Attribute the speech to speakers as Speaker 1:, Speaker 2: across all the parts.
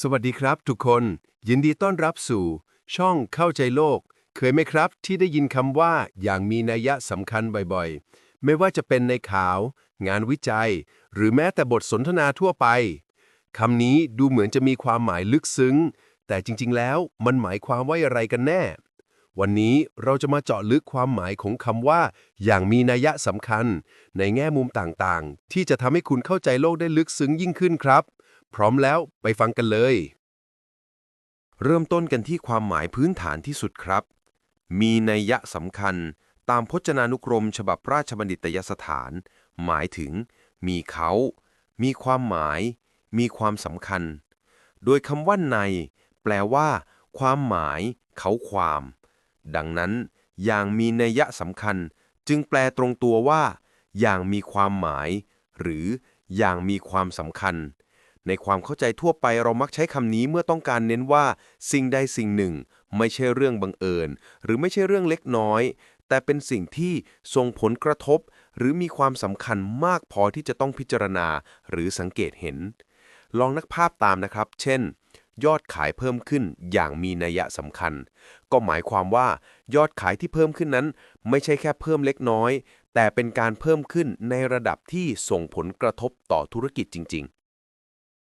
Speaker 1: สวัสดีครับทุกคน ยินดีต้อนรับสู่ ช่องเข้าใจโลก เคยไหมครับที่ได้ยินคำว่าอย่างมีนัยสำคัญบ่อยๆ ไม่ว่าจะเป็นในข่าว งานวิจัย หรือแม้แต่บทสนทนาทั่วไปคำนี้ดูเหมือนจะมีความหมายลึกซึ้ง แต่จริงๆแล้วมันหมายความว่าอะไรกันแน่ วันนี้เราจะมาเจาะลึกความหมายของคำว่า อย่างมีนัยสำคัญ ในแง่มุมต่างๆ ที่จะทำให้คุณเข้าใจโลกได้ลึกซึ้งยิ่งขึ้นครับ พร้อมแล้วไปฟังกันเลย
Speaker 2: เริ่มต้นกันที่ความหมายพื้นฐานที่สุดครับ มีนัยยะสำคัญตามพจนานุกรม ฉบับราชบัณฑิตยสถาน หมายถึง มีเขา มีความหมาย มีความสำคัญ โดยคำว่าใน แปลว่า ความหมาย เขาความ ดังนั้น อย่างมีนัยยะสำคัญ จึงแปลตรงตัวว่า อย่างมีความหมาย หรือ อย่างมีความสำคัญ ในความเข้าใจทั่วไปเรามักใช้คำนี้เมื่อต้องการเน้นว่า สิ่งใดสิ่งหนึ่ง ไม่ใช่เรื่องบังเอิญ หรือไม่ใช่เรื่องเล็กน้อย แต่เป็นสิ่งที่ส่งผลกระทบ หรือมีความสำคัญมากพอที่จะต้องพิจารณา หรือสังเกตเห็น ลองนึกภาพตามนะครับ เช่น ยอดขายเพิ่มขึ้นอย่างมีนัยสำคัญ ก็หมายความว่า ยอดขายที่เพิ่มขึ้นนั้น ไม่ใช่แค่เพิ่มเล็กน้อย แต่เป็นการเพิ่มขึ้นในระดับที่ส่งผลกระทบต่อธุรกิจจริง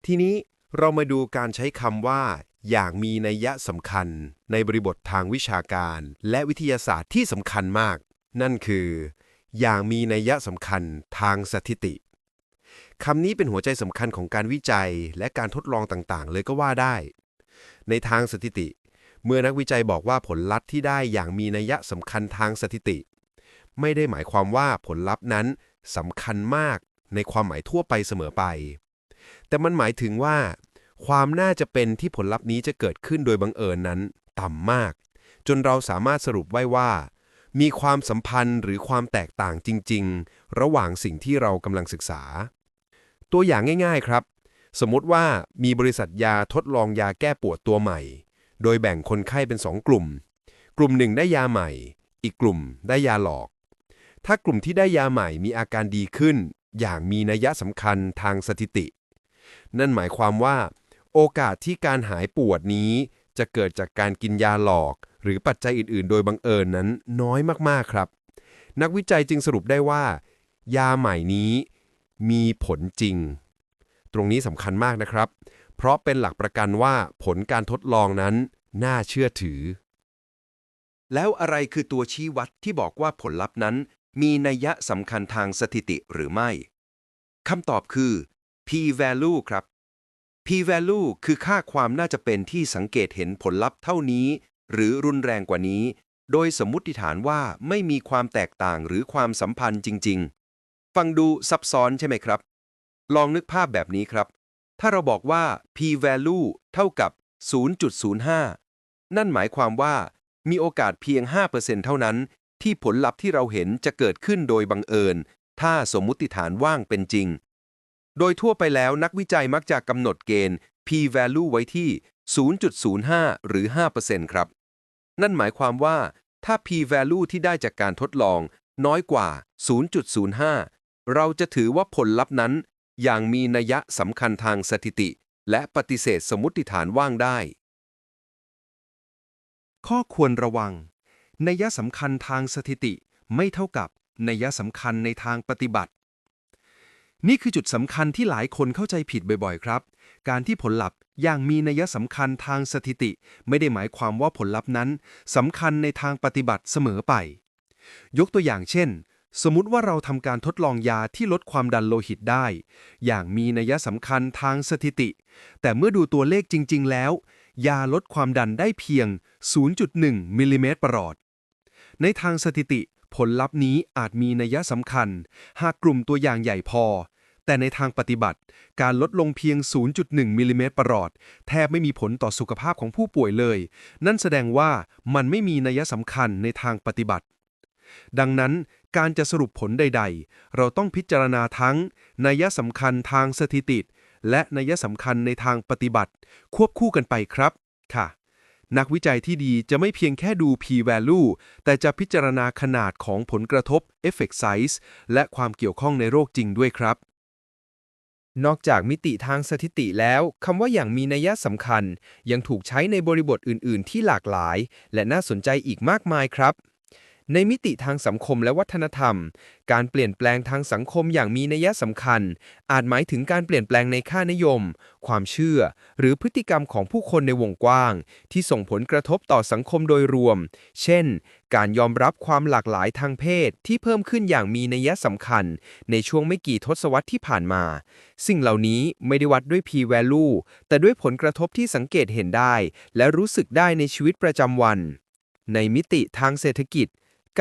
Speaker 1: ทีนี้เรามาดูการใช้คำว่า อย่างมีนัยยะสำคัญ ในบริบททางวิชาการ และวิทยาศาสตร์ที่สำคัญมาก นั่นคือ อย่างมีนัยยะสำคัญทางสถิติคำนี้เป็นหัวใจสำคัญของการวิจัยและการทดลองต่างๆ เลยก็ว่าได้ ในทางสถิติ เมื่อนักวิจัยบอกว่าผลลัพธ์ที่ได้อย่างมีนัยยะสำคัญทางสถิติ ไม่ได้หมายความว่าผลลัพธ์นั้นสำคัญมากในความหมายทั่วไปเสมอไป แต่มันหมายถึงว่า ความน่าจะเป็นที่ผลลัพธ์นี้จะเกิดขึ้นโดยบังเอิญนั้น ต่ำมาก จนเราสามารถสรุปไว้ว่า มีความสัมพันธ์หรือความแตกต่างจริง ๆ ระหว่างสิ่งที่เรากำลังศึกษา ตัวอย่างง่าย ๆครับ สมมติว่ามีบริษัทยาทดลองยาแก้ปวดตัวใหม่ โดยแบ่งคนไข้เป็น2กลุ่ม กลุ่มหนึ่งได้ยาใหม่ อีกกลุ่มได้ยาหลอก ถ้ากลุ่มที่ได้ยาใหม่มีอาการดีขึ้น อย่างมีนัยสำคัญทางสถิติ นั่นหมายความว่า โอกาสที่การหายปวดนี้ จะเกิดจากการกินยาหลอก หรือปัจจัยอื่นๆ โดยบังเอิญนั้นน้อยมากๆครับ นักวิจัยจึงสรุปได้ว่า ยาใหม่นี้มีผลจริง ตรงนี้สำคัญมากนะครับ เพราะเป็นหลักประกันว่าผลการทดลองนั้นน่าเชื่อถือ
Speaker 2: แล้วอะไรคือตัวชี้วัดที่บอกว่าผลลัพธ์นั้น มีนัยยะสำคัญทางสถิติหรือไม่คำตอบคือ p-value ครับ p-value คือค่าความน่าจะเป็นที่สังเกตเห็นผลลัพธ์เท่านี้ หรือรุนแรงกว่านี้ โดยสมมติฐานว่าไม่มีความแตกต่างหรือความสัมพันธ์จริง ๆ ฟังดูซับซ้อนใช่ไหมครับ ลองนึกภาพแบบนี้ครับ ถ้าเราบอกว่า p-value เท่ากับ 0.05 นั่นหมายความว่า มีโอกาสเพียง 5%เท่านั้น ที่ผลลัพธ์ที่เราเห็นจะเกิดขึ้นโดยบังเอิญ ถ้าสมมุติฐานว่างเป็นจริง โดยทั่วไปแล้วนักวิจัยมักจะกำหนดเกณฑ์ p-value ไว้ที่ 0.05 หรือ 5%ครับ นั่นหมายความว่าถ้า p-value ที่ได้จากการทดลอง น้อยกว่า 0.05 เราจะถือว่าผลลัพธ์นั้น อย่างมีนัยสำคัญทางสถิติ และปฏิเสธสมมติฐานว่างได้
Speaker 3: ข้อควรระวัง นัยสำคัญทางสถิติไม่เท่ากับนัยสำคัญในทางปฏิบัติ นี่คือจุดสำคัญที่หลายคนเข้าใจผิดบ่อยๆ ครับ การที่ผลลัพธ์อย่างมีนัยสำคัญทางสถิติ ไม่ได้หมายความว่าผลลัพธ์นั้นสำคัญในทางปฏิบัติเสมอไป ยกตัวอย่างเช่น สมมติว่าเราทำการทดลองยาที่ลดความดันโลหิตได้ อย่างมีนัยสำคัญทางสถิติ แต่เมื่อดูตัวเลขจริง ๆ แล้ว ยาลดความดันได้เพียง 0.1 มิลลิเมตรประหลอดในทางสถิติ ผลลัพธ์นี้อาจมีนัยสำคัญ หากกลุ่มตัวอย่างใหญ่พอ แต่ในทางปฏิบัติ การลดลงเพียง 0.1มิลลิเมตรประหลอด แทบไม่มีผลต่อสุขภาพของผู้ป่วยเลย นั่นแสดงว่ามันไม่มีนัยสำคัญในทางปฏิบัติ ดังนั้นการจะสรุปผลใด ๆ เราต้องพิจารณาทั้ง นัยสำคัญทางสถิติ และนัยสำคัญในทางปฏิบัติ ควบคู่กันไปครับค่ะ นักวิจัยที่ดีจะไม่เพียงแค่ดู p-value แต่จะพิจารณาขนาดของผลกระทบ effect size และความเกี่ยวข้องในโรคจริงด้วยครับ นอกจากมิติทางสถิติแล้วคำว่าอย่างมีนัยสำคัญ ยังถูกใช้ในบริบทอื่น ๆ ที่หลากหลาย และน่าสนใจอีกมากมายครับ ในมิติทางสังคมและวัฒนธรรม การเปลี่ยนแปลงทางสังคมอย่างมีนัยสำคัญ อาจหมายถึงการเปลี่ยนแปลงในค่านิยม ความเชื่อ หรือพฤติกรรมของผู้คนในวงกว้าง ที่ส่งผลกระทบต่อสังคมโดยรวม เช่น การยอมรับความหลากหลายทางเพศที่เพิ่มขึ้นอย่างมีนัยสำคัญ ในช่วงไม่กี่ทศวรรษที่ผ่านมา สิ่งเหล่านี้ไม่ได้วัดด้วย p-value แต่ด้วยผลกระทบที่สังเกตเห็นได้ และรู้สึกได้ในชีวิตประจำวัน ในมิติทางเศรษฐกิจ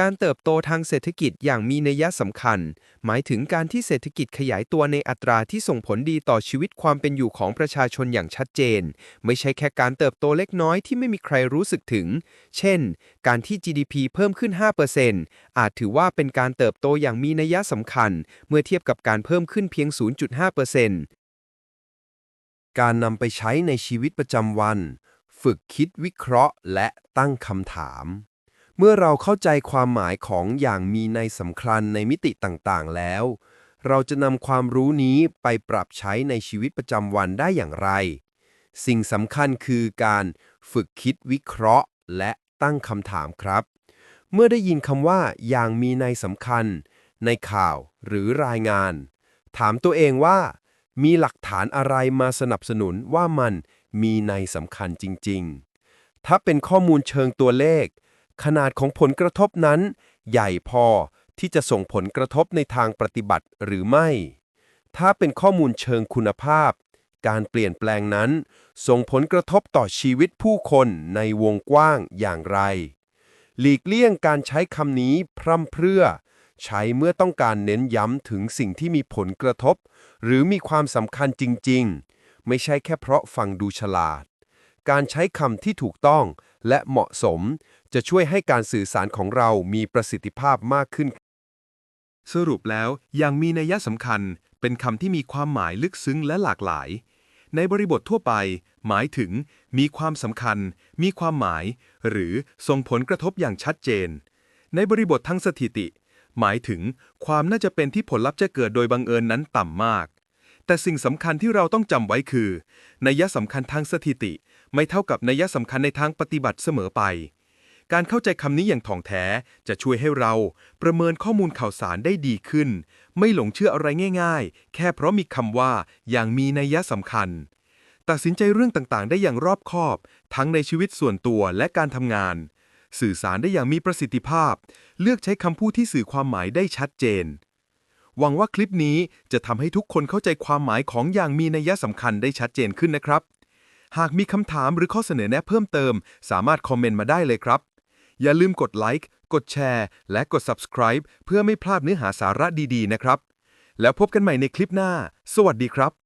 Speaker 3: การเติบโตทางเศรษฐกิจอย่างมีนัยสำคัญ หมายถึงการที่เศรษฐกิจขยายตัวในอัตราที่ส่งผลดีต่อชีวิตความเป็นอยู่ของประชาชนอย่างชัดเจน ไม่ใช่แค่การเติบโตเล็กน้อยที่ไม่มีใครรู้สึกถึง เช่น การที่ GDP เพิ่มขึ้น 5%อาจถือว่าเป็นการเติบโตอย่างมีนัยสำคัญ เมื่อเทียบกับการเพิ่มขึ้นเพียง 0.5%
Speaker 1: การนำไปใช้ในชีวิตประจำวัน ฝึกคิดวิเคราะห์และตั้งคำถาม เมื่อเราเข้าใจความหมายของอย่างมีในสำคัญในมิติต่างๆ แล้ว เราจะนำความรู้นี้ไปปรับใช้ในชีวิตประจำวันได้อย่างไร สิ่งสำคัญคือการฝึกคิดวิเคราะห์ และตั้งคำถามครับ เมื่อได้ยินคำว่าอย่างมีในสำคัญ ในข่าวหรือรายงาน ถามตัวเองว่า มีหลักฐานอะไรมาสนับสนุนว่ามันมีในสำคัญจริง ๆ ถ้าเป็นข้อมูลเชิงตัวเลข ขนาดของผลกระทบนั้น ใหญ่พอที่จะส่งผลกระทบในทางปฏิบัติหรือไม่ ถ้าเป็นข้อมูลเชิงคุณภาพ การเปลี่ยนแปลงนั้น ส่งผลกระทบต่อชีวิตผู้คนในวงกว้างอย่างไร หลีกเลี่ยงการใช้คำนี้พร่ำเพรื่อ ใช้เมื่อต้องการเน้นย้ำถึงสิ่งที่มีผลกระทบ หรือมีความสำคัญจริง ๆ ไม่ใช่แค่เพราะฟังดูฉลาด การใช้คำที่ถูกต้อง และเหมาะสม จะช่วยให้การสื่อสารของเรามีประสิทธิภาพมากขึ้น
Speaker 3: สรุปแล้วอย่างมีนัยสำคัญเป็นคำที่มีความหมายลึกซึ้งและหลากหลาย ในบริบททั่วไป หมายถึง มีความสำคัญ มีความหมาย หรือส่งผลกระทบอย่างชัดเจน ในบริบททางสถิติ หมายถึง ความน่าจะเป็นที่ผลลัพธ์จะเกิดโดยบังเอิญนั้นต่ำมากแต่สิ่งสำคัญที่เราต้องจำไว้คือ นัยสำคัญทางสถิติ ไม่เท่ากับนัยสำคัญในทางปฏิบัติเสมอไป การเข้าใจคำนี้อย่างถ่องแท้จะช่วยให้เราประเมินข้อมูลข่าวสารได้ดีขึ้น ไม่หลงเชื่ออะไรง่าย ๆ แค่เพราะมีคำว่าอย่างมีนัยสำคัญ ตัดสินใจเรื่องต่างๆ ได้อย่างรอบคอบ ทั้งในชีวิตส่วนตัวและการทำงาน สื่อสารได้อย่างมีประสิทธิภาพ เลือกใช้คำพูดที่สื่อความหมายได้ชัดเจนหวังว่าคลิปนี้จะทำให้ทุกคนเข้าใจความหมายของอย่างมีนัยสำคัญได้ชัดเจนขึ้นนะครับ หากมีคำถามหรือข้อเสนอแนะเพิ่มเติม สามารถคอมเมนต์มาได้เลยครับ อย่าลืมกดไลค์ กดแชร์ และกด subscribe เพื่อไม่พลาดเนื้อหาสาระดีๆ นะครับ แล้วพบกันใหม่ในคลิปหน้า สวัสดีครับ